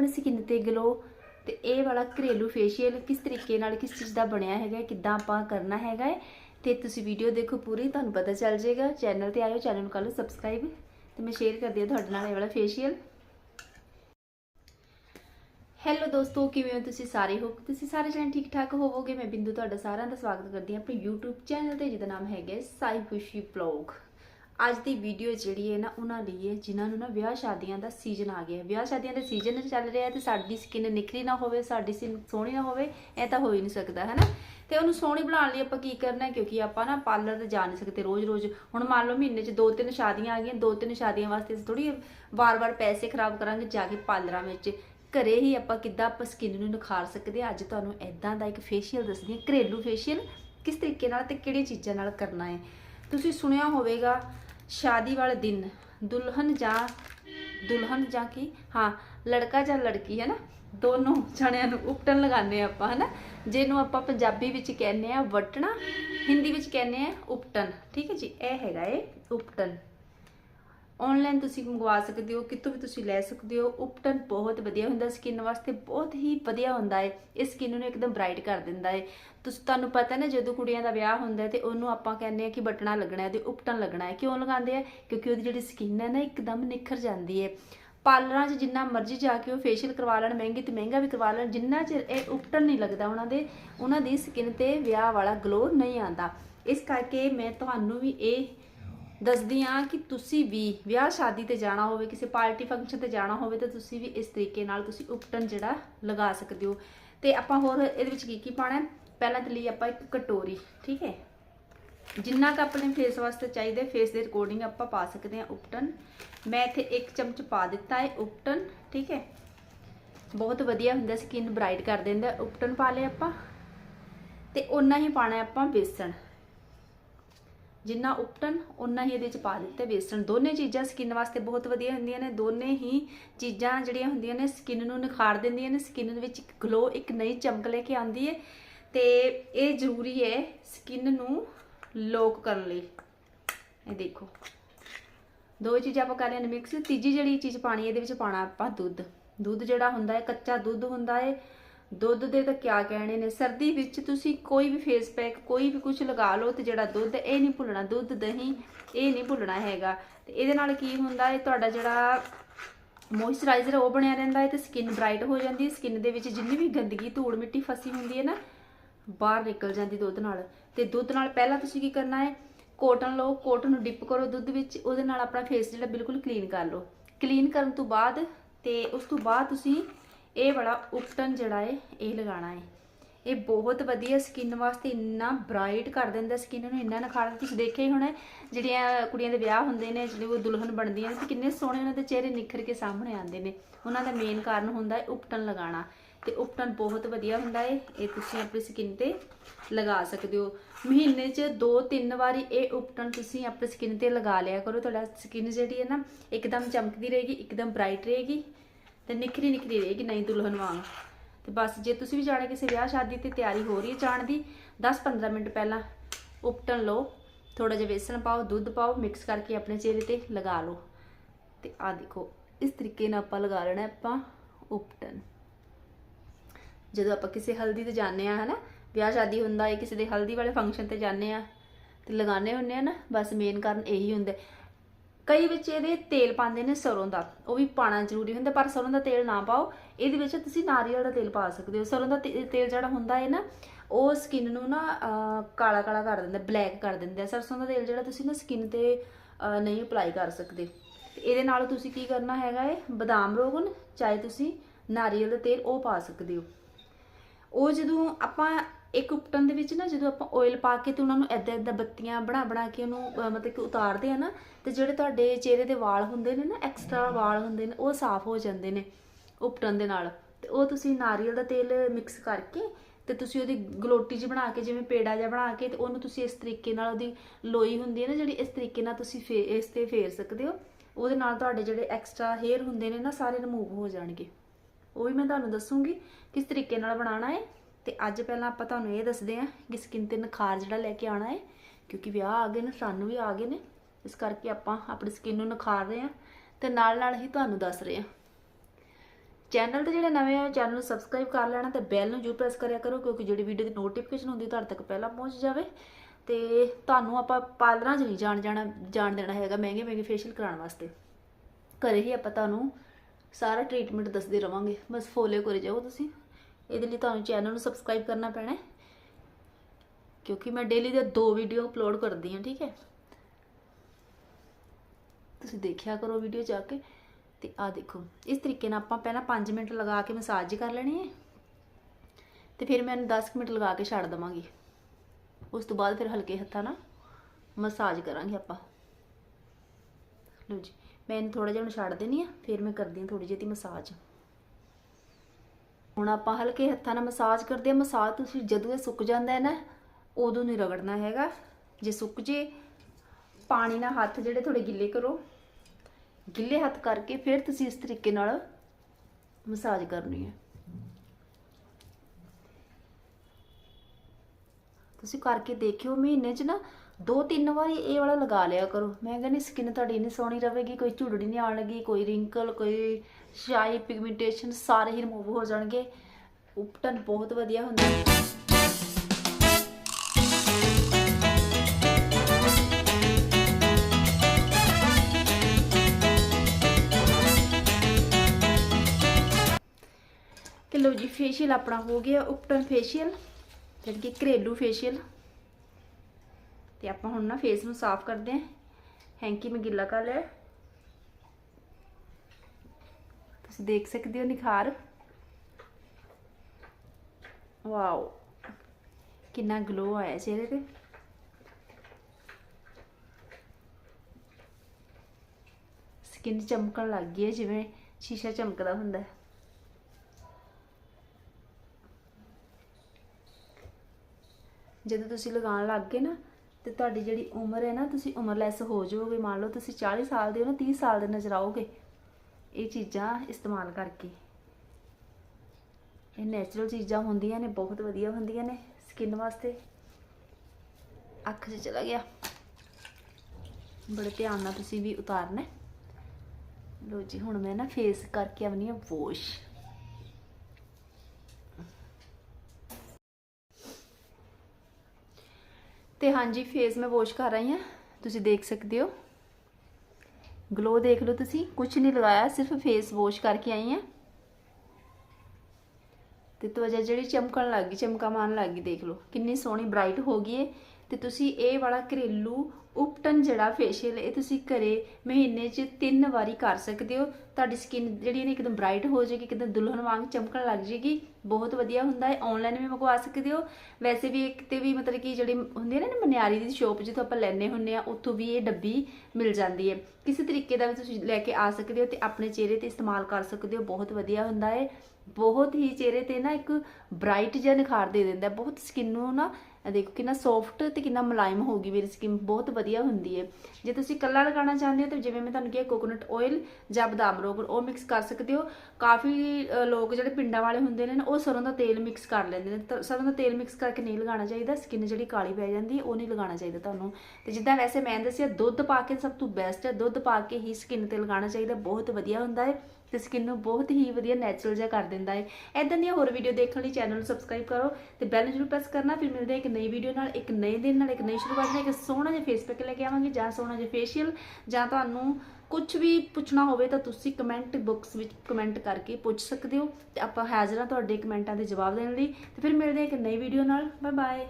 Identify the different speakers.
Speaker 1: ਆਪਣੀ ਸਕਿਨ ਤੇ ਗਲੋ ਤੇ ਇਹ ਵਾਲਾ ਘਰੇਲੂ ਫੇਸ਼ੀਅਲ ਕਿਸ ਤਰੀਕੇ ਨਾਲ, ਕਿਸ ਚੀਜ਼ ਦਾ ਬਣਿਆ ਹੈਗਾ, ਕਿੱਦਾਂ ਆਪਾਂ ਕਰਨਾ ਹੈਗਾ ਹੈ, ਤੇ ਤੁਸੀਂ ਵੀਡੀਓ ਦੇਖੋ ਪੂਰੀ, ਤੁਹਾਨੂੰ ਪਤਾ ਚੱਲ ਜਾਏਗਾ। ਚੈਨਲ ਤੇ ਆਇਓ ਚੈਨਲ ਨੂੰ ਕਰ ਲਓ ਸਬਸਕ੍ਰਾਈਬ ਤੇ ਮੈਂ ਸ਼ੇਅਰ ਕਰਦੀ ਹਾਂ ਤੁਹਾਡੇ ਨਾਲ ਇਹ ਵਾਲਾ ਫੇਸ਼ੀਅਲ ਹੈਲੋ ਦੋਸਤੋ, ਕਿਵੇਂ ਹੋ ਤੁਸੀਂ ਸਾਰੇ? ਹੋ ਤੁਸੀਂ ਸਾਰੇ ਜਣੇ ਠੀਕ ਠਾਕ ਹੋਵੋਗੇ। ਮੈਂ ਬਿੰਦੂ, ਤੁਹਾਡਾ ਸਾਰਿਆਂ ਦਾ ਸਵਾਗਤ ਕਰਦੀ ਹਾਂ ਆਪਣੇ YouTube ਚੈਨਲ ਤੇ, ਜਿਹਦਾ ਨਾਮ ਹੈਗਾ ਸਾਈ ਖੁਸ਼ੀ ਵਲੌਗ ਅੱਜ ਦੀ ਵੀਡੀਓ ਜਿਹੜੀ ਹੈ ਨਾ ਉਹਨਾਂ ਲਈ ਹੈ, ਜਿਨ੍ਹਾਂ ਨੂੰ ਨਾ ਵਿਆਹ ਸ਼ਾਦੀਆਂ ਦਾ ਸੀਜ਼ਨ ਆ ਗਿਆ। ਵਿਆਹ ਸ਼ਾਦੀਆਂ ਦਾ ਸੀਜ਼ਨ ਚੱਲ ਰਿਹਾ ਹੈ ਤੇ ਸਾਡੀ ਸਕਿਨ ਨਿਖਰੀ ਨਾ ਹੋਵੇ, ਸਾਡੀ ਸਕਿਨ ਸੋਹਣੀ ਨਾ ਹੋਵੇ, ਇਹ ਤਾਂ ਹੋ ਹੀ ਨਹੀਂ ਸਕਦਾ ਹੈ ਨਾ ਤੇ ਉਹਨੂੰ ਸੋਹਣੀ ਬਣਾਉਣ ਲਈ ਆਪਾਂ ਕੀ ਕਰਨਾ ਹੈ? ਕਿਉਂਕਿ ਆਪਾਂ ਨਾ ਪਾਰਲਰ ਤੇ ਜਾ ਨਹੀਂ ਸਕਦੇ ਰੋਜ਼-ਰੋਜ਼। ਹੁਣ ਮੰਨ ਲਓ ਮਹੀਨੇ 'ਚ ਦੋ ਤਿੰਨ ਸ਼ਾਦੀਆਂ ਆ ਗਈਆਂ ਦੋ ਤਿੰਨ ਸ਼ਾਦੀਆਂ ਵਾਸਤੇ ਥੋੜੀ ਵਾਰ-ਵਾਰ ਪੈਸੇ ਖਰਾਬ ਕਰਾਂਗੇ ਜਾ ਕੇ ਪਾਰਲਰਾਂ ਵਿੱਚ। ਘਰੇ ਹੀ ਆਪਾਂ ਕਿੱਦਾਂ ਆਪਾਂ ਸਕਿਨ ਨੂੰ ਨਿਖਾਰ ਸਕਦੇ ਹਾਂ? ਅੱਜ ਤੁਹਾਨੂੰ ਐਦਾਂ ਦਾ ਇੱਕ ਫੇਸ਼ੀਅਲ ਦੱਸਦੀ ਹਾਂ, ਘਰੇਲੂ ਫੇਸ਼ੀਅਲ ਕਿਸ ਤਰੀਕੇ ਨਾਲ ਤੇ ਕਿਹੜੀ ਚੀਜ਼ਾਂ ਨਾਲ ਕਰਨਾ ਹੈ? ਤੁਸੀਂ ਸੁਣਿਆ ਹੋਵੇਗਾ ਸ਼ਾਦੀ ਵਾਲੇ ਦਿਨ ਦੁਲਹਨ ਜਾਂ ਦੁਲਹਨ ਜਾਂ ਕੀ? ਹਾਂ, ਲੜਕਾ ਜਾਂ ਲੜਕੀ, ਹੈ ਨਾ? ਦੋਨੋਂ ਜਣਿਆਂ ਨੂੰ ਉਪਟਨ ਲਗਾਉਂਦੇ ਆ ਆਪਾਂ ਹਨਾ ਜਿਹਨੂੰ ਆਪਾਂ ਪੰਜਾਬੀ ਵਿੱਚ ਕਹਿੰਦੇ ਆ ਵਟਣਾ, ਹਿੰਦੀ ਵਿੱਚ ਕਹਿੰਦੇ ਆ ਉਪਟਨ ਠੀਕ ਹੈ ਜੀ, ਇਹ ਹੈਗਾ ਏ ਉਪਟਨ ਆਨਲਾਈਨ ਤੁਸੀਂ ਮੰਗਵਾ ਸਕਦੇ ਹੋ ਕਿਤੋਂ ਵੀ ਤੁਸੀਂ ਲੈ ਸਕਦੇ ਹੋ। ਉਪਟਨ ਬਹੁਤ ਵਧੀਆ ਹੁੰਦਾ ਸਕਿਨ ਵਾਸਤੇ ਬਹੁਤ ਹੀ ਵਧੀਆ ਹੁੰਦਾ ਹੈ। ਇਹ ਸਕਿਨ ਨੂੰ ਇੱਕਦਮ ਬ੍ਰਾਈਟ ਕਰ ਦਿੰਦਾ ਹੈ। ਤੁਸੀਂ, ਤੁਹਾਨੂੰ ਪਤਾ ਨਾ, ਜਦੋਂ ਕੁੜੀਆਂ ਦਾ ਵਿਆਹ ਹੁੰਦਾ ਹੈ ਤੇ ਉਹਨੂੰ ਆਪਾਂ ਕਹਿੰਦੇ ਆ ਕਿ ਬਟਣਾ ਲੱਗਣਾ ਹੈ ਤੇ ਉਪਟਨ ਲੱਗਣਾ ਹੈ। ਕਿਉਂ ਲਗਾਉਂਦੇ ਆ? ਕਿਉਂਕਿ ਉਹਦੀ ਜਿਹੜੀ ਸਕਿਨ ਹੈ ਨਾ, ਇੱਕਦਮ ਨਿਖਰ ਜਾਂਦੀ ਹੈ। ਪਾਰਲਰਾਂ 'ਚ ਜਿੰਨਾ ਮਰਜ਼ੀ ਜਾ ਕੇ ਉਹ ਫੇਸ਼ੀਅਲ ਕਰਵਾ ਲੈਣ, ਮਹਿੰਗੀ ਤੇ ਮਹਿੰਗਾ ਵੀ ਕਰਵਾ ਲੈਣ, ਜਿੰਨਾ ਚਿਰ ਇਹ ਉਪਟਨ ਨਹੀਂ ਲੱਗਦਾ ਉਹਨਾਂ ਦੇ, ਉਹਨਾਂ ਦੀ ਸਕਿਨ ਤੇ ਵਿਆਹ ਵਾਲਾ ਗਲੋ ਨਹੀਂ ਆਉਂਦਾ। ਇਸ ਕਰਕੇ ਮੈਂ ਤੁਹਾਨੂੰ ਵੀ ਇਹ ਦੱਸਦੀ ਆ ਕਿ ਤੁਸੀਂ ਵੀ ਵਿਆਹ ਸ਼ਾਦੀ ਤੇ ਜਾਣਾ ਹੋਵੇ, ਕਿਸੇ ਪਾਰਟੀ ਫੰਕਸ਼ਨ ਤੇ ਜਾਣਾ ਹੋਵੇ ਤਾਂ ਤੁਸੀਂ ਵੀ ਇਸ ਤਰੀਕੇ ਨਾਲ ਤੁਸੀਂ ਉਪਟਨ ਜਿਹੜਾ ਲਗਾ ਸਕਦੇ ਹੋ। ਤੇ ਆਪਾਂ ਹੋਰ ਇਹਦੇ ਵਿੱਚ ਕੀ ਕੀ ਪਾਣਾ ਪਹਿਲਾਂ ਤੇ ਲਈ ਆਪਾਂ ਇੱਕ ਕਟੋਰੀ, ਠੀਕ ਹੈ? ਜਿੰਨਾ ਕ ਆਪਣੇ ਫੇਸ ਵਾਸਤੇ ਚਾਹੀਦਾ ਫੇਸ ਦੇ ਅਕੋਰਡਿੰਗ ਆਪਾਂ ਪਾ ਸਕਦੇ ਹਾਂ ਉਪਟਨ। ਮੈਂ ਇੱਥੇ ਇੱਕ ਚਮਚ ਪਾ ਦਿੱਤਾ ਹੈ ਉਪਟਨ, ਠੀਕ ਹੈ? ਬਹੁਤ ਵਧੀਆ ਹੁੰਦਾ ਸਕਿਨ ਬ੍ਰਾਈਟ ਕਰ ਦਿੰਦਾ ਉਪਟਨ ਪਾ ਲਿਆ ਆਪਾਂ। ਤੇ ਓਨਾ ਹੀ ਪਾਣਾ ਆਪਾਂ ਬੇਸਣ। ਜਿੰਨਾ ਉਪਟਨ ਉਨਾ ਹੀ ਇਹਦੇ 'ਚ ਪਾ ਦਿੱਤੇ ਬੇਸਣ। ਦੋਨੇ ਚੀਜ਼ਾਂ ਸਕਿਨ ਵਾਸਤੇ ਬਹੁਤ ਵਧੀਆ ਹੁੰਦੀਆਂ ਨੇ। ਦੋਨੇ ਹੀ ਚੀਜ਼ਾਂ ਜਿਹੜੀਆਂ ਹੁੰਦੀਆਂ ਨੇ ਸਕਿਨ ਨੂੰ ਨਿਖਾਰ ਦਿੰਦੀਆਂ ਨੇ। ਸਕਿਨ ਵਿੱਚ ਇੱਕ ਗਲੋ ਇੱਕ ਨਈ ਚਮਕ ਲੈ ਕੇ ਆਉਂਦੀ ਹੈ ਤੇ ਇਹ ਜ਼ਰੂਰੀ ਹੈ ਸਕਿਨ ਨੂੰ ਲੋਕ ਕਰਨ ਲਈ। ਇਹ ਦੇਖੋ। ਦੋ ਚੀਜ਼ਾਂ ਆਪਾਂ ਕਰ ਰਹੇ ਹਾਂ ਮਿਕਸ ਤੀਜੀ ਜਿਹੜੀ ਚੀਜ਼ ਪਾਣੀ ਇਹਦੇ ਵਿੱਚ ਪਾਣਾ ਆਪਾਂ ਦੁੱਧ। ਦੁੱਧ ਜਿਹੜਾ ਹੁੰਦਾ ਹੈ, ਕੱਚਾ ਦੁੱਧ ਹੁੰਦਾ ਹੈ। ਦੁੱਧ ਦੇ ਤਾਂ ਕਿਆ ਕਹਿਣੇ ਨੇ? ਸਰਦੀ ਵਿੱਚ ਤੁਸੀਂ ਕੋਈ ਵੀ ਫੇਸ ਪੈਕ ਕੋਈ ਵੀ ਕੁਝ ਲਗਾ ਲਓ ਤੇ ਜਿਹੜਾ ਦੁੱਧ, ਇਹ ਨਹੀਂ ਭੁੱਲਣਾ। ਦੁੱਧ, ਦਹੀਂ, ਇਹ ਨਹੀਂ ਭੁੱਲਣਾ ਹੈਗਾ। ਤੇ ਇਹਦੇ ਨਾਲ ਕੀ ਹੁੰਦਾ ਹੈ? ਤੁਹਾਡਾ ਜਿਹੜਾ ਮੋਇਸਚਰਾਈਜ਼ਰ ਉਹ ਬਣਿਆ ਰਹਿੰਦਾ ਹੈ ਤੇ ਸਕਿਨ ਬ੍ਰਾਈਟ ਹੋ ਜਾਂਦੀ ਹੈ। ਸਕਿਨ ਦੇ ਵਿੱਚ ਜਿੰਨੀ ਵੀ ਗੰਦਗੀ, ਧੂੜ ਮਿੱਟੀ ਫਸੀ ਹੁੰਦੀ ਹੈ ਨਾ, ਬਾਹਰ ਨਿਕਲ ਜਾਂਦੀ ਦੁੱਧ ਨਾਲ। ਤੇ ਦੁੱਧ ਨਾਲ ਪਹਿਲਾਂ ਤੁਸੀਂ ਕੀ ਕਰਨਾ ਹੈ? ਕੋਟਨ ਲਓ ਕੋਟਨ ਨੂੰ ਡਿਪ ਕਰੋ ਦੁੱਧ ਵਿੱਚ। ਉਹਦੇ ਨਾਲ ਆਪਣਾ ਫੇਸ ਜਿਹੜਾ ਬਿਲਕੁਲ ਕਲੀਨ ਕਰ ਲਓ। ਕਲੀਨ ਕਰਨ ਤੋਂ ਬਾਅਦ ਤੇ ਉਸ ਤੋਂ ਬਾਅਦ ਤੁਸੀਂ ਇਹ ਵਾਲਾ ਉਪਟਨ ਜਿਹੜਾ ਹੈ ਇਹ ਲਗਾਉਣਾ ਹੈ ਇਹ ਬਹੁਤ ਵਧੀਆ ਸਕਿਨ ਵਾਸਤੇ ਇੰਨਾ ਬ੍ਰਾਈਟ ਕਰ ਦਿੰਦਾ ਸਕਿਨ ਨੂੰ, ਇੰਨਾ ਨਿਖਾਰ। ਤੁਸੀਂ ਦੇਖਿਆ ਹੀ ਹੋਣਾ ਜਿਹੜੀਆਂ ਕੁੜੀਆਂ ਦੇ ਵਿਆਹ ਹੁੰਦੇ ਨੇ ਜਿਹੜੇ ਉਹ ਦੁਲਹਨ ਬਣਦੀਆਂ ਨੇ, ਤੇ ਕਿੰਨੇ ਸੋਹਣੇ ਉਹਨਾਂ ਦੇ ਚਿਹਰੇ ਨਿਖਰ ਕੇ ਸਾਹਮਣੇ ਆਉਂਦੇ ਨੇ। ਉਹਨਾਂ ਦਾ ਮੇਨ ਕਾਰਨ ਹੁੰਦਾ ਹੈ ਉਪਟਨ ਲਗਾਉਣਾ। ਤੇ ਉਪਟਨ ਬਹੁਤ ਵਧੀਆ ਹੁੰਦਾ ਹੈ ਇਹ ਤੁਸੀਂ ਆਪਣੀ ਸਕਿਨ ਤੇ ਲਗਾ ਸਕਦੇ ਹੋ। ਮਹੀਨੇ 'ਚ 2-3 ਵਾਰੀ ਇਹ ਉਪਟਨ ਤੁਸੀਂ ਆਪਣੀ ਸਕਿਨ ਤੇ ਲਗਾ ਲਿਆ ਕਰੋ। ਤੁਹਾਡਾ ਸਕਿਨ ਜਿਹੜੀ ਹੈ ਨਾ, ਇੱਕਦਮ ਚਮਕਦੀ ਰਹੇਗੀ, ਇੱਕਦਮ ਬ੍ਰਾਈਟ ਰਹੇਗੀ। ਤੇ ਨਿਖਰੀ ਨਿਖਰੀ ਰਹੇਗੀ ਨਹੀਂ ਦੁਲਹਨ ਵਾਂਗ। ਤੇ ਬਸ ਜੇ ਤੁਸੀਂ ਵੀ ਜਾਣਾ ਕਿਸੇ ਵਿਆਹ ਸ਼ਾਦੀ ਤੇ ਤਿਆਰੀ ਹੋ ਰਹੀ ਹੈ ਜਾਣ ਦੀ 10-15 ਮਿੰਟ ਪਹਿਲਾਂ ਉਪਟਨ ਲਓ ਥੋੜਾ ਜਿਹਾ ਵੇਸਣ ਪਾਓ, ਦੁੱਧ ਪਾਓ ਮਿਕਸ ਕਰਕੇ ਆਪਣੇ ਚਿਹਰੇ ਤੇ ਲਗਾ ਲਓ। ਤੇ ਆ ਦੇਖੋ, ਇਸ ਤਰੀਕੇ ਨਾਲ ਆਪਾਂ ਲਗਾ ਲੈਣਾ ਆਪਾਂ ਉਪਟਨ ਜਦੋਂ ਆਪਾਂ ਕਿਸੇ ਹਲਦੀ ਤੇ ਜਾਂਦੇ ਆ ਹਨਾ, ਵਿਆਹ ਸ਼ਾਦੀ ਹੁੰਦਾ ਹੈ ਕਿਸੇ ਦੇ ਹਲਦੀ ਵਾਲੇ ਫੰਕਸ਼ਨ ਤੇ ਜਾਂਦੇ ਆ ਤੇ ਲਗਾਣੇ ਹੁੰਦੇ ਆ ਨਾ, ਬਸ ਮੇਨ ਕਾਰਨ ਇਹੀ ਹੁੰਦਾ। ਕਈ ਵਿੱਚ ਇਹਦੇ ਤੇਲ ਪਾਉਂਦੇ ਨੇ ਸਰੋਂ ਦਾ, ਉਹ ਵੀ ਪਾਣਾ ਜ਼ਰੂਰੀ ਹੁੰਦਾ, ਪਰ ਸਰੋਂ ਦਾ ਤੇਲ ਨਾ ਪਾਓ। ਇਹਦੇ ਵਿੱਚ ਤੁਸੀਂ ਨਾਰੀਅਲ ਦਾ ਤੇਲ ਪਾ ਸਕਦੇ ਹੋ। ਸਰੋਂ ਦਾ ਤੇਲ ਜਿਹੜਾ ਹੁੰਦਾ ਹੈ ਨਾ, ਉਹ ਸਕਿਨ ਨੂੰ ਨਾ ਕਾਲਾ ਕਾਲਾ ਕਰ ਦਿੰਦਾ ਬਲੈਕ ਕਰ ਦਿੰਦਾ ਸਰਸੋਂ ਦਾ ਤੇਲ ਜਿਹੜਾ ਤੁਸੀਂ ਨਾ ਸਕਿਨ ਤੇ ਨਹੀਂ ਅਪਲਾਈ ਕਰ ਸਕਦੇ। ਤੇ ਇਹਦੇ ਨਾਲ ਤੁਸੀਂ ਕੀ ਕਰਨਾ ਹੈਗਾ ਹੈ ਬਦਾਮ ਰੋਗਨ, ਚਾਹੇ ਤੁਸੀਂ ਨਾਰੀਅਲ ਦਾ ਤੇਲ ਉਹ ਪਾ ਸਕਦੇ ਹੋ। ਉਹ ਜਦੋਂ ਆਪਾਂ ਇੱਕ ਉਪਟਨ ਦੇ ਵਿੱਚ ਨਾ ਜਦੋਂ ਆਪਾਂ ਆਇਲ ਪਾ ਕੇ ਤੇ ਉਹਨਾਂ ਨੂੰ ਐਦਾਂ ਐਦਾਂ ਬੱਤੀਆਂ ਬਣਾ ਬਣਾ ਕੇ ਉਹਨੂੰ ਮਤਲਬ ਕਿ ਉਤਾਰਦੇ ਆ ਨਾ, ਤੇ ਜਿਹੜੇ ਤੁਹਾਡੇ ਚਿਹਰੇ ਦੇ ਵਾਲ ਹੁੰਦੇ ਨੇ ਨਾ ਐਕਸਟਰਾ ਵਾਲ ਹੁੰਦੇ ਨੇ, ਉਹ ਸਾਫ਼ ਹੋ ਜਾਂਦੇ ਨੇ ਉਪਟਨ ਦੇ ਨਾਲ। ਤੇ ਉਹ ਤੁਸੀਂ ਨਾਰੀਅਲ ਦਾ ਤੇਲ ਮਿਕਸ ਕਰਕੇ ਤੇ ਤੁਸੀਂ ਉਹਦੀ ਗਲੋਟੀ ਜਿਹੀ ਬਣਾ ਕੇ, ਜਿਵੇਂ ਪੇੜਾ ਜਿਹਾ ਬਣਾ ਕੇ ਤੇ ਉਹਨੂੰ ਤੁਸੀਂ ਇਸ ਤਰੀਕੇ ਨਾਲ ਉਹਦੀ ਲੋਈ ਹੁੰਦੀ ਹੈ ਨਾ, ਜਿਹੜੀ ਇਸ ਤਰੀਕੇ ਨਾਲ ਤੁਸੀਂ ਫੇ, ਇਸ ਤੇ ਫੇਰ ਸਕਦੇ ਹੋ। ਉਹਦੇ ਨਾਲ ਤੁਹਾਡੇ ਜਿਹੜੇ ਐਕਸਟਰਾ ਹੇਅਰ ਹੁੰਦੇ ਨੇ ਨਾ, ਸਾਰੇ ਰਿਮੂਵ ਹੋ ਜਾਣਗੇ। ਉਹ ਵੀ ਮੈਂ ਤੁਹਾਨੂੰ ਦੱਸੂਗੀ ਕਿਸ ਤਰੀਕੇ ਨਾਲ ਬਣਾਉਣਾ ਹੈ। ਤੇ ਅੱਜ ਪਹਿਲਾਂ ਆਪਾਂ ਤੁਹਾਨੂੰ ਇਹ ਦੱਸਦੇ ਹਾਂ ਕਿ ਸਕਿਨ ਤੇ ਨਿਖਾਰ ਜਿਹੜਾ ਲੈ ਕੇ ਆਉਣਾ ਹੈ, ਕਿਉਂਕਿ ਵਿਆਹ ਆ ਗਏ ਨੇ, ਸਾਨੂੰ ਵੀ ਆ ਗਏ ਨੇ, ਇਸ ਕਰਕੇ ਆਪਾਂ ਆਪਣੀ ਸਕਿਨ ਨੂੰ ਨਿਖਾਰ ਰਹੇ ਹਾਂ ਤੇ ਨਾਲ ਨਾਲ ਹੀ ਤੁਹਾਨੂੰ ਦੱਸ ਰਹੇ ਹਾਂ। ਚੈਨਲ ਤੇ ਜਿਹੜੇ ਨਵੇਂ ਆ ਚੈਨਲ ਨੂੰ ਸਬਸਕ੍ਰਾਈਬ ਕਰ ਲੈਣਾ ਤੇ ਬੈਲ ਨੂੰ ਜਰੂਰ ਪ੍ਰੈਸ ਕਰਿਆ ਕਰੋ, ਕਿਉਂਕਿ ਜਿਹੜੀ ਵੀਡੀਓ ਦੀ ਨੋਟੀਫਿਕੇਸ਼ਨ ਹੁੰਦੀ ਤੁਹਾਡੇ ਤੱਕ ਪਹਿਲਾਂ ਪਹੁੰਚ ਜਾਵੇ ਤੇ ਤੁਹਾਨੂੰ ਆਪਾਂ ਪਾਰਲਰਾਂ 'ਚ ਨਹੀਂ ਜਾਣ ਜਾਣਾ, ਜਾਣ ਦੇਣਾ ਹੈਗਾ ਮਹਿੰਗੇ ਮਹਿੰਗੇ ਫੇਸ਼ੀਅਲ ਕਰਾਉਣ ਵਾਸਤੇ। ਘਰੇ ਹੀ ਆਪਾਂ ਤੁਹਾਨੂੰ ਸਾਰਾ ਟ੍ਰੀਟਮੈਂਟ ਦੱਸਦੇ ਰਵਾਂਗੇ। ਬਸ ਫੋਲੋ ਕਰੇ ਜਾਓ ਤੁਸੀਂ। ਇਹਦੇ ਲਈ ਤੁਹਾਨੂੰ ਚੈਨਲ ਨੂੰ ਸਬਸਕ੍ਰਾਈਬ ਕਰਨਾ ਪੈਣਾ ਹੈ। ਕਿਉਂਕਿ ਮੈਂ ਡੇਲੀ ਦੇ ਦੋ ਵੀਡੀਓ ਅਪਲੋਡ ਕਰਦੀ ਹਾਂ, ਠੀਕ ਹੈ। ਤੁਸੀਂ ਦੇਖਿਆ ਕਰੋ ਵੀਡੀਓ ਜਾ ਕੇ। ਤੇ ਆ ਦੇਖੋ, ਇਸ ਤਰੀਕੇ ਨਾਲ ਆਪਾਂ ਪਹਿਲਾਂ 5 ਮਿੰਟ ਲਗਾ ਕੇ ਮਸਾਜ ਕਰ ਲੈਣੀ ਹੈ। ਤੇ ਫਿਰ ਮੈਂ ਇਹਨੂੰ 10 ਕੁ ਮਿੰਟ ਲਗਾ ਕੇ ਛੱਡ ਦਵਾਂਗੀ। ਉਸ ਤੋਂ ਬਾਅਦ ਫਿਰ ਹਲਕੇ ਹੱਥਾਂ ਨਾਲ ਮਸਾਜ ਕਰਾਂਗੇ ਆਪਾਂ। ਲਓ ਜੀ, ਮੈਂ ਇਹਨੂੰ ਥੋੜਾ ਜਿਹਾ ਹੁਣ ਛੱਡ ਦੇਣੀ ਆ ਫਿਰ ਮੈਂ ਕਰਦੀ ਹਾਂ ਥੋੜੀ ਜਿਹੀ ਮਸਾਜ ਹੁਣ ਆਪਾਂ ਹਲਕੇ ਹੱਥਾਂ ਨਾਲ ਮਸਾਜ ਕਰਦੇ ਆ ਮਸਾਜ ਤੁਸੀਂ ਜਦੋਂ ਇਹ ਸੁੱਕ ਜਾਂਦਾ ਹੈ ਨਾ, ਉਦੋਂ ਨਹੀਂ ਰਗੜਨਾ ਹੈਗਾ। ਜੇ ਸੁੱਕ ਜੇ, ਪਾਣੀ ਨਾਲ ਹੱਥ ਜਿਹੜੇ ਥੋੜੇ ਗਿੱਲੇ ਕਰੋ। ਗਿੱਲੇ ਹੱਥ ਕਰਕੇ ਫਿਰ ਤੁਸੀਂ ਇਸ ਤਰੀਕੇ ਨਾਲ ਮਸਾਜ ਕਰਨੀ ਹੈ। ਤੁਸੀਂ ਕਰਕੇ ਦੇਖਿਓ, ਮਹੀਨੇ 'ਚ ਨਾ ਦੋ ਤਿੰਨ ਵਾਰੀ ਇਹ ਵਾਲਾ ਲਗਾ ਲਿਆ ਕਰੋ। ਮੈਂ ਕਹਿੰਦੀ ਸਕਿਨ ਤੁਹਾਡੀ ਇੰਨੀ ਸੋਹਣੀ ਰਹੇਗੀ, ਕੋਈ ਝੁਰੜੀ ਨਹੀਂ ਆਉਣ ਲੱਗੀ, ਕੋਈ ਰਿੰਕਲ ਕੋਈ ਸ਼ਾਈ ਪਿਗਮੈਂਟੇਸ਼ਨ ਸਾਰੇ ਹੀ ਰਿਮੂਵ ਹੋ ਜਾਣਗੇ। ਉਪਟਨ ਬਹੁਤ ਵਧੀਆ ਹੁੰਦਾ। ਹੈ ਤੇ ਲਓ ਜੀ ਫੇਸ਼ੀਅਲ ਆਪਣਾ ਹੋ ਗਿਆ, ਉਪਟਨ ਫੇਸ਼ੀਅਲ ਜਿਹੜੀ ਕਿ ਘਰੇਲੂ ਫੇਸ਼ੀਅਲ ਤੇ ਆਪਾਂ ਹੁਣ ਨਾ ਫੇਸ ਨੂੰ ਸਾਫ਼ ਕਰਦੇ ਹਾਂ। ਹੈਂਕੀ ਮੈਂ ਗਿੱਲਾ ਕਰ ਲਿਆ ਤੁਸੀਂ ਦੇਖ ਸਕਦੇ ਹੋ ਨਿਖਾਰ। ਵਾਓ, ਕਿੰਨਾ ਗਲੋ ਆਇਆ ਚਿਹਰੇ ਤੇ। ਸਕਿਨ ਚਮਕਣ ਲੱਗ ਗਈ ਹੈ, ਜਿਵੇਂ ਸ਼ੀਸ਼ਾ ਚਮਕਦਾ ਹੁੰਦਾ ਹੈ। ਜਦੋਂ ਤੁਸੀਂ ਲਗਾਉਣ ਲੱਗ ਗਏ ਨਾ, ਤੇ ਤੁਹਾਡੀ ਜਿਹੜੀ ਉਮਰ ਹੈ ਨਾ, ਤੁਸੀਂ ਉਮਰਲੈਸ ਹੋ ਜਾਓਗੇ। ਮੰਨ ਲਓ ਤੁਸੀਂ 40 ਸਾਲ ਦੇ ਹੋ ਨਾ 30 ਸਾਲ ਦੇ ਨਜ਼ਰ ਆਓਗੇ। ਇਹ ਚੀਜ਼ਾਂ ਇਸਤੇਮਾਲ ਕਰਕੇ। ਇਹ ਨੈਚੁਰਲ ਚੀਜ਼ਾਂ ਹੁੰਦੀਆਂ ਨੇ, ਬਹੁਤ ਵਧੀਆ ਹੁੰਦੀਆਂ ਨੇ ਸਕਿਨ ਵਾਸਤੇ। ਅੱਖ 'ਚ ਚਲਾ ਗਿਆ। ਬੜੇ ਧਿਆਨ ਨਾਲ ਤੁਸੀਂ ਵੀ ਉਤਾਰਨਾ। ਹੈ। ਲਓ ਜੀ, ਹੁਣ ਮੈਂ ਨਾ ਫੇਸ ਕਰਕੇ ਆਵਨੀ ਆ ਵਾਸ਼ ਤੇ ਹਾਂਜੀ ਫੇਸ ਮੈਂ ਵਾਸ਼ ਕਰ ਰਹੀ ਹਾਂ। ਤੁਸੀਂ ਦੇਖ ਸਕਦੇ ਹੋ। ਗਲੋ ਦੇਖ ਲਓ ਤੁਸੀਂ। ਕੁਝ ਨਹੀਂ ਲਗਾਇਆ, ਸਿਰਫ ਫੇਸ ਵਾਸ਼ ਕਰਕੇ ਆਈ ਹਾਂ। ਤੇ ਤਵਜਾ ਜਿਹੜੀ ਚਮਕਣ ਲੱਗ ਗਈ, ਚਮਕਾ ਮਾਰਨ ਲੱਗ ਗਈ, ਦੇਖ ਲਓ। ਕਿੰਨੀ ਸੋਹਣੀ ਬ੍ਰਾਈਟ ਹੋ ਗਈ ਹੈ ਤੇ ਤੁਸੀਂ ਇਹ ਵਾਲਾ ਘਰੇਲੂ ਉਪਟਨ ਜਿਹੜਾ ਫੇਸ਼ੀਅਲ ਇਹ ਤੁਸੀਂ ਘਰੇ ਮਹੀਨੇ 'ਚ ਤਿੰਨ ਵਾਰੀ ਕਰ ਸਕਦੇ ਹੋ। ਤੁਹਾਡੀ ਸਕਿਨ ਜਿਹੜੀ ਨੇ ਇੱਕਦਮ ਬ੍ਰਾਈਟ ਹੋ ਜਾਏਗੀ, ਇੱਕਦਮ ਦੁਲਹਨ ਵਾਂਗ ਚਮਕਣ ਲੱਗ ਜਾਏਗੀ। ਬਹੁਤ ਵਧੀਆ ਹੁੰਦਾ ਹੈ ਆਨਲਾਈਨ ਵੀ ਮੰਗਵਾ ਸਕਦੇ ਹੋ। ਵੈਸੇ ਵੀ ਇੱਕ ਤੇ ਵੀ ਮਤਲਬ ਕਿ ਜਿਹੜੇ ਹੁੰਦੀ ਹੈ ਨਾ ਮਨਿਆਰੀ ਦੀ ਸ਼ੋਪ ਜਿੱਥੋਂ ਆਪਾਂ ਲੈਣੇ ਹੁੰਨੇ ਆ ਉੱਥੋਂ ਵੀ ਇਹ ਡੱਬੀ ਮਿਲ ਜਾਂਦੀ ਹੈ। ਕਿਸੇ ਤਰੀਕੇ ਦਾ ਵੀ ਤੁਸੀਂ ਲੈ ਕੇ ਆ ਸਕਦੇ ਹੋ ਤੇ ਆਪਣੇ ਚਿਹਰੇ ਤੇ ਇਸਤੇਮਾਲ ਕਰ ਸਕਦੇ ਹੋ, ਬਹੁਤ ਵਧੀਆ ਹੁੰਦਾ ਹੈ। ਬਹੁਤ ਹੀ ਚਿਹਰੇ ਤੇ ਨਾ ਇੱਕ ਬ੍ਰਾਈਟ ਜਿਹਾ ਨਿਖਾਰ ਦੇ ਦਿੰਦਾ ਬਹੁਤ ਸਕਿਨ ਨੂੰ ਨਾ ਦੇਖੋ ਕਿੰਨਾ ਸੌਫਟ ਤੇ ਕਿੰਨਾ ਮੁਲਾਇਮ ਹੋ ਗਈ ਮੇਰੀ ਸਕਿਨ ਬਹੁਤ ਵਧੀਆ ਹੁੰਦੀ ਹੈ। ਜੇ ਤੁਸੀਂ ਕੱਲਾ ਲਗਾਉਣਾ ਚਾਹੁੰਦੇ ਹੋ ਤਾਂ ਜਿਵੇਂ ਮੈਂ ਤੁਹਾਨੂੰ ਕਿਹਾ ਕੋਕੋਨਟ ਆਇਲ ਜਾਂ ਬਦਾਮ ਰੋਗਨ ਉਹ ਮਿਕਸ ਕਰ ਸਕਦੇ ਹੋ। ਕਾਫੀ ਲੋਕ ਜਿਹੜੇ ਪਿੰਡਾਂ ਵਾਲੇ ਹੁੰਦੇ ਨੇ ਨਾ, ਉਹ ਸਰੋਂ ਦਾ ਤੇਲ ਮਿਕਸ ਕਰ ਲੈਂਦੇ ਨੇ। ਤਾਂ ਸਰੋਂ ਦਾ ਤੇਲ ਮਿਕਸ ਕਰਕੇ ਨਹੀਂ ਲਗਾਉਣਾ ਚਾਹੀਦਾ। ਸਕਿਨ ਜਿਹੜੀ ਕਾਲੀ ਪੈ ਜਾਂਦੀ ਹੈ ਉਹ ਨਹੀਂ ਲਗਾਉਣਾ ਚਾਹੀਦਾ ਤੁਹਾਨੂੰ। ਤੇ ਜਿੱਦਾਂ ਵੈਸੇ ਮੈਂ ਦੱਸਿਆ ਦੁੱਧ ਪਾ ਕੇ ਸਭ ਤੋਂ ਬੈਸਟ ਹੈ। ਦੁੱਧ ਪਾ ਕੇ ਹੀ ਸਕਿਨ ਤੇ ਲਗਾਉਣਾ ਚਾਹੀਦਾ। ਬਹੁਤ ਵਧੀਆ ਹੁੰਦਾ ਹੈ। ਤੇ ਸਕਿਨ ਨੂੰ ਬਹੁਤ ਹੀ ਵਧੀਆ ਨੈਚੁਰਲ ਜਿਹਾ ਕਰ ਦਿੰਦਾ ਹੈ ਐਦਾਂ ਦੀਆਂ ਹੋਰ ਵੀਡੀਓ ਦੇਖਣ ਲਈ ਚੈਨਲ ਨੂੰ ਸਬਸਕ੍ਰਾਈਬ ਕਰੋ ਤੇ ਬੈਲ ਨੂੰ ਜ਼ਰੂਰ ਪ੍ਰੈਸ ਕਰਨਾ, ਫਿਰ ਮਿਲਦੇ ਹਾਂ ਇੱਕ ਨਈ ਵੀਡੀਓ ਨਾਲ, ਇੱਕ ਨਏ ਦਿਨ ਨਾਲ, ਇੱਕ ਨਈ ਸ਼ੁਰੂਆਤ ਨਾਲ, ਇੱਕ ਸੋਹਣਾ ਜਿਹਾ ਫੇਸ ਪੈਕ ਲੈ ਕੇ ਆਵਾਂਗੇ ਜਾਂ ਸੋਹਣਾ ਜਿਹਾ ਫੇਸ਼ੀਅਲ ਜਾਂ ਤੁਹਾਨੂੰ ਕੁਝ ਵੀ ਪੁੱਛਣਾ ਹੋਵੇ ਤਾਂ ਤੁਸੀਂ ਕਮੈਂਟ ਬਾਕਸ ਵਿੱਚ ਕਮੈਂਟ ਕਰਕੇ ਪੁੱਛ ਸਕਦੇ ਹੋ ਤੇ ਆਪਾਂ ਹਾਜ਼ਰ ਹਾਂ ਤੁਹਾਡੇ ਕਮੈਂਟਾਂ ਦੇ ਜਵਾਬ ਦੇਣ ਲਈ। ਤੇ ਫਿਰ ਮਿਲਦੇ ਹਾਂ ਇੱਕ ਨਈ ਵੀਡੀਓ ਨਾਲ। Bye bye